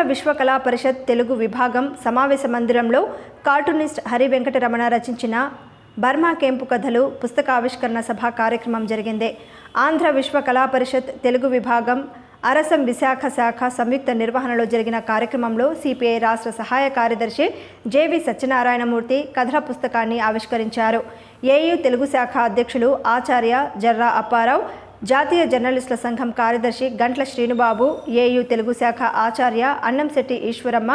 ఆంధ్ర విశ్వకళా పరిషత్ తెలుగు విభాగం సమావేశ మందిరంలో కార్టూనిస్ట్ హరి వెంకటరమణ రచించిన బర్మా కెంపు కథలు పుస్తకావిష్కరణ సభ కార్యక్రమం జరిగింది. ఆంధ్ర విశ్వ కళా పరిషత్ తెలుగు విభాగం అరసం విశాఖ శాఖ సంయుక్త నిర్వహణలో జరిగిన కార్యక్రమంలో సిపిఐ రాష్ట్ర సహాయ కార్యదర్శి జేవి సత్యనారాయణమూర్తి కథల పుస్తకాన్ని ఆవిష్కరించారు. ఏయూ తెలుగు శాఖ అధ్యక్షులు ఆచార్య జర్రా అప్పారావు జాతీయ జర్నలిస్టుల సంఘం కార్యదర్శి గంట్ల శ్రీనుబాబు ఏయూ తెలుగు శాఖ ఆచార్య అన్నంశెట్టి ఈశ్వరమ్మ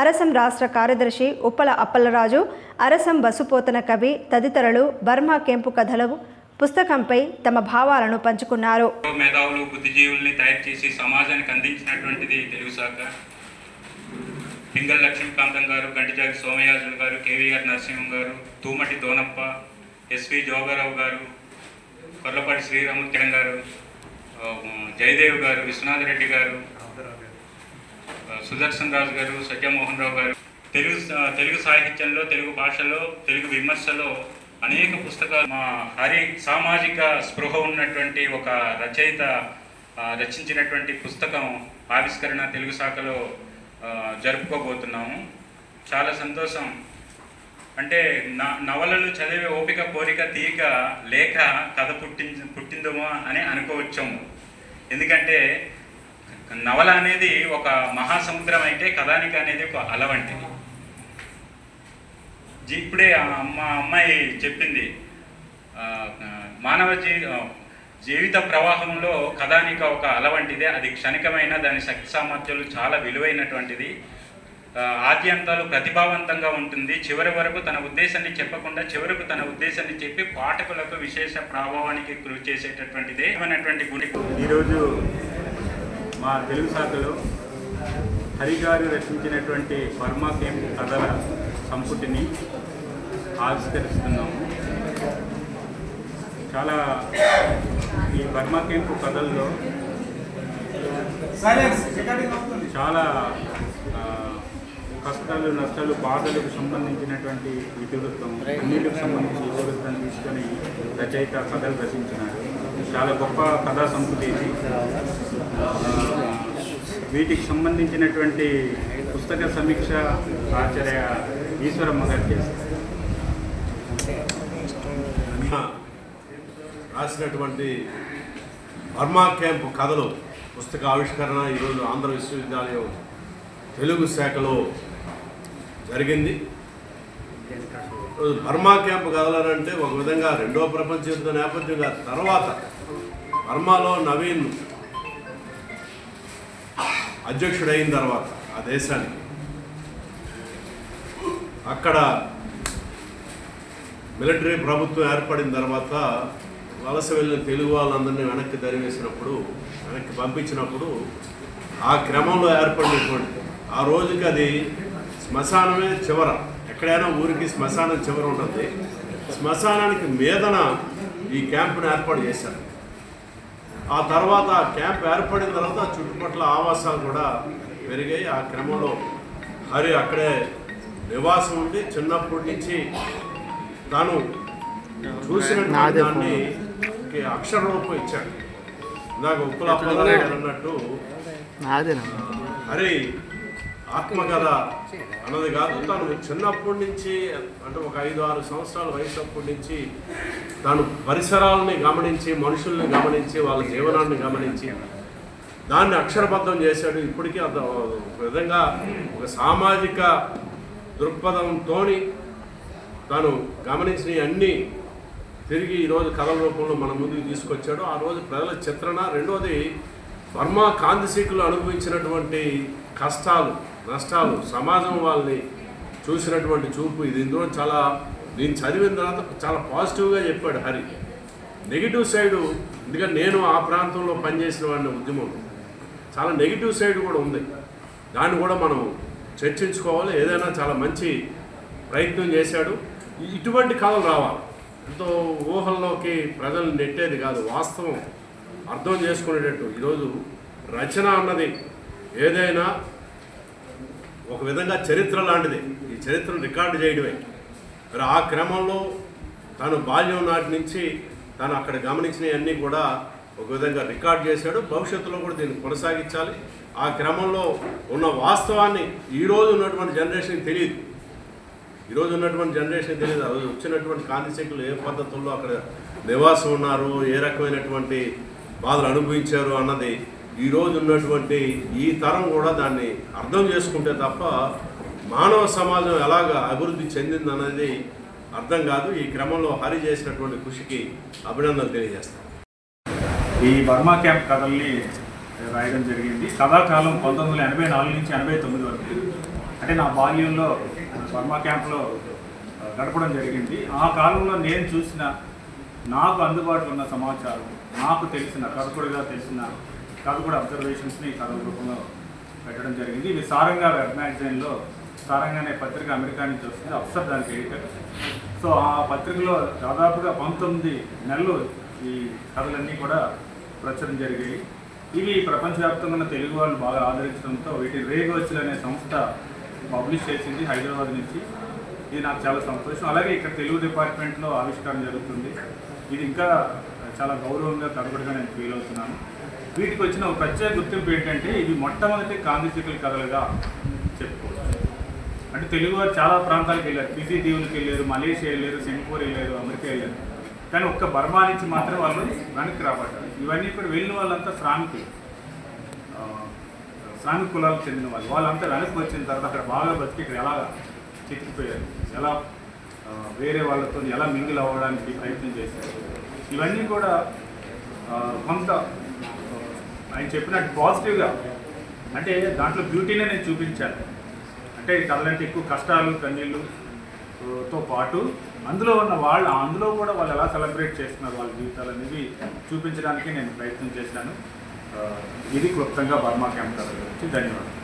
అరసం రాష్ట్ర కార్యదర్శి ఉప్పల అప్పలరాజు అరసం బసుపోతన కవి తదితరులు బర్మా కెంపు కథలు పుస్తకంపై తమ భావాలను పంచుకున్నారు. మేధావులు బుద్ధిజీవుల్ని తయారు చేసి సమాజానికి అందించినటువంటిది తెలుగు శాఖ. పింగళ లక్ష్మీకాంతం గారు గంటిజాగి సోమయాజులు గారు కేవీఆర్ నరసింహం గారు తూమటి దోనప్ప ఎస్వి జోగారావు గారు కొర్లపాటి శ్రీరామూర్తి గారు జయదేవ్ గారు విశ్వనాథ్ రెడ్డి గారు సుదర్శన్ రాజు గారు సత్యమోహన్ రావు గారు తెలుగు తెలుగు సాహిత్యంలో తెలుగు భాషలో తెలుగు విమర్శలో అనేక పుస్తకాలు మా హరి సామాజిక స్పృహ ఉన్నటువంటి ఒక రచయిత రచించినటువంటి పుస్తకం ఆవిష్కరణ తెలుగు శాఖలో జరుపుకోబోతున్నాము. చాలా సంతోషం. అంటే న నవలలు చదివే ఓపిక కోరిక తీయక లేక కథ పుట్టి పుట్టిందేమో అని అనుకోవచ్చాము. ఎందుకంటే నవల అనేది ఒక మహాసముద్రం అయితే కథానిక అనేది ఒక అలవంటిది. ఇప్పుడే అమ్మ అమ్మాయి చెప్పింది మానవ జీ జీవిత ప్రవాహంలో కథానిక ఒక అలవంటిదే అది క్షణికమైన దాని శక్తి సామర్థ్యాలు చాలా విలువైనటువంటిది. ఆద్యంతాలు ప్రతిభావంతంగా ఉంటుంది. చివరి వరకు తన ఉద్దేశాన్ని చెప్పకుండా చివరకు తన ఉద్దేశాన్ని చెప్పి పాఠకులకు విశేష ప్రభావానికి కృషి చేసేటటువంటిదే అనేటువంటి గురి ఈరోజు మా తెలుగు శాఖలో హరిగారు రచించినటువంటి కేంప్ కథల సంపుటిని ఆవిష్కరిస్తున్నాము. చాలా ఈ బర్మా కేంపు కథల్లో చాలా కష్టాలు నష్టాలు బాధలకు సంబంధించినటువంటి ఇతివృత్తం అన్నిటికి సంబంధించి ఇతివృత్తం తీసుకొని రచయిత కథలు రచించినారు. చాలా గొప్ప కథా సంస్కృతి ఇది. వీటికి సంబంధించినటువంటి పుస్తక సమీక్ష ఆచార్య ఈశ్వరమ్మ గారు చేస్తారు రాసినటువంటి బర్మా క్యాంప్ కథలు పుస్తక ఆవిష్కరణ ఈరోజు ఆంధ్ర విశ్వవిద్యాలయం తెలుగు శాఖలో జరిగింది. బర్మా క్యాంప్ కథలు ఒక విధంగా రెండో ప్రపంచ యుద్ధ నేపథ్యంగా తర్వాత బర్మాలో నవీన్ అధ్యక్షుడైన తర్వాత ఆ దేశానికి. అక్కడ మిలిటరీ ప్రభుత్వం ఏర్పడిన తర్వాత వలస వెళ్ళిన తెలుగు వాళ్ళందరినీ వెనక్కి దరివేసినప్పుడు వెనక్కి పంపించినప్పుడు ఆ క్రమంలో ఏర్పడినటువంటి ఆ రోజుకి అది శ్మశానమే చివర. ఎక్కడైనా ఊరికి శ్మశానం చివర ఉంటుంది. శ్మశానానికి మీదన ఈ క్యాంపును ఏర్పాటు చేశారు. ఆ తర్వాత ఆ క్యాంప్ ఏర్పడిన తర్వాత చుట్టుపక్కల ఆవాసాలు కూడా పెరిగాయి. ఆ క్రమంలో హరి అక్కడే నివాసం ఉండి చిన్నప్పటి నుంచి తాను చూసినటువంటి దాన్ని అక్షర రూపం ఇచ్చాడు. ఇందాక ఉప్పుల అన్నట్టు హరి ఆత్మకథ అన్నది కాదు. తను చిన్నప్పటి నుంచి అంటే ఒక ఐదు ఆరు సంవత్సరాల వయసు అప్పటి నుంచి తాను పరిసరాలని గమనించి మనుషుల్ని గమనించి వాళ్ళ జీవనాన్ని గమనించి దాన్ని అక్షరబద్ధం చేశాడు. ఇప్పటికీ అంత ఒక విధంగా ఒక సామాజిక దృక్పథంతో తాను గమనించిన అన్నీ తిరిగి ఈరోజు కథల రూపంలో మన ముందుకు తీసుకొచ్చాడు. ఆ రోజు ప్రజల చిత్రణ. రెండోది వర్మ కాంతిశీకులు అనుభవించినటువంటి కష్టాలు. నష్టాలు సమాజం వాళ్ళని చూసినటువంటి చూపు ఇది. ఇందులో చాలా నేను చదివిన తర్వాత చాలా పాజిటివ్గా చెప్పాడు హరి. నెగిటివ్ సైడు ఎందుకంటే నేను ఆ ప్రాంతంలో పనిచేసిన వాడిని ఉద్యమం. చాలా నెగిటివ్ సైడ్ కూడా ఉంది. దాన్ని కూడా మనం చర్చించుకోవాలి. ఏదైనా చాలా మంచి ప్రయత్నం చేశాడు. ఇటువంటి కథలు రావాలి. ఎంతో ఊహల్లోకి ప్రజలు నెట్టేది కాదు. వాస్తవం అర్థం చేసుకునేటట్టు. ఈరోజు రచన అన్నది ఏదైనా ఒక విధంగా చరిత్ర లాంటిది. ఈ చరిత్రను రికార్డు చేయడమే. మరి ఆ క్రమంలో తను బాల్యం నాటి నుంచి తను అక్కడ గమనించినవన్నీ కూడా ఒక విధంగా రికార్డ్ చేశాడు. భవిష్యత్తులో కూడా దీన్ని కొనసాగించాలి. ఆ క్రమంలో ఉన్న వాస్తవాన్ని ఈరోజు ఉన్నటువంటి జనరేషన్కి తెలియదు. ఈరోజు ఉన్నటువంటి జనరేషన్ తెలియదు. ఆ రోజు వచ్చినటువంటి కాంతిశక్తులు ఏ పద్ధతుల్లో అక్కడ నివాసం ఉన్నారు ఏ రకమైనటువంటి బాధలు అనుభవించారు అన్నది ఈరోజు ఉన్నటువంటి ఈ తరం కూడా దాన్ని అర్థం చేసుకుంటే తప్ప మానవ సమాజం ఎలాగ అభివృద్ధి చెందింది అర్థం కాదు. ఈ క్రమంలో హరి చేసినటువంటి కృషికి అభినందనలు తెలియజేస్తాను. ఈ బర్మా క్యాంప్ కథల్ని రాయడం జరిగింది. కథాకాలం పంతొమ్మిది వందల ఎనభై నాలుగు నుంచి ఎనభై తొమ్మిది వరకు. అంటే నా బాల్యంలో బర్మా క్యాంప్లో గడపడం జరిగింది. ఆ కాలంలో నేను చూసిన నాకు అందుబాటులో ఉన్న సమాచారం నాకు తెలిసిన కథకుడిగా తెలిసిన కథకుడు అబ్జర్వేషన్స్ని కథల రూపంలో పెట్టడం జరిగింది. ఇవి సారంగా వెబ్ మ్యాగజైన్లో సారంగా అనే పత్రిక అమెరికా నుంచి వస్తుంది. అఫ్సర్ దానికి ఎడిటర్. సో ఆ పత్రికలో దాదాపుగా పంతొమ్మిది నెలలు ఈ కథలన్నీ కూడా ప్రచురం జరిగాయి. ఇవి ప్రపంచవ్యాప్తంగా ఉన్న తెలుగు వాళ్ళు బాగా ఆదరించడంతో వీటి రేగోచులు అనే సంస్థ పబ్లిష్ చేసింది హైదరాబాద్ నుంచి. ఇది నాకు చాలా సంతోషం. అలాగే ఇక్కడ తెలుగు డిపార్ట్మెంట్లో ఆవిష్కారం జరుగుతుంది. ఇది ఇంకా చాలా గౌరవంగా కనబడిగా నేను ఫీల్ అవుతున్నాను. వీటికి వచ్చిన ఒక ప్రత్యేక గుర్తింపు ఏంటంటే ఇవి మొట్టమొదటి గాంధీజీకుల కథలుగా చెప్పుకోవచ్చు. అంటే తెలుగువారు చాలా ప్రాంతాలకు వెళ్ళారు. ఫిజీ దీవులకు వెళ్ళారు మలేషియా వెళ్ళారు సింగపూర్ వెళ్ళారు అమెరికా వెళ్ళారు. కానీ ఒక్క బర్మా నుంచి మాత్రం వాళ్ళు వెనక్కి రాబడ్డారు. ఇవన్నీ కూడా వెళ్ళిన వాళ్ళంతా శ్రామికులు. శ్రామిక కులాలకు చెందిన వాళ్ళు. వాళ్ళంతా వెనక్కి వచ్చిన తర్వాత అక్కడ బాగా బతికి ఇక్కడ ఎలా చిక్కిపోయారు? ఎలా వేరే వాళ్ళతో ఎలా మింగిల్ అవ్వడానికి ప్రయత్నం చేశారు? ఇవన్నీ కూడా కొంత ఆయన చెప్పినట్టు పాజిటివ్గా అంటే దాంట్లో బ్యూటీనే నేను చూపించాను. అంటే ఈ ఎక్కువ కష్టాలు కన్నీళ్ళు తో పాటు అందులో ఉన్న వాళ్ళు అందులో కూడా వాళ్ళు ఎలా సెలబ్రేట్ చేస్తున్నారు వాళ్ళ జీవితాలు అనేవి చూపించడానికి నేను ప్రయత్నం చేశాను. ఇది క్లుప్తంగా బర్మా క్యాంప్ గురించి. ధన్యవాదాలు.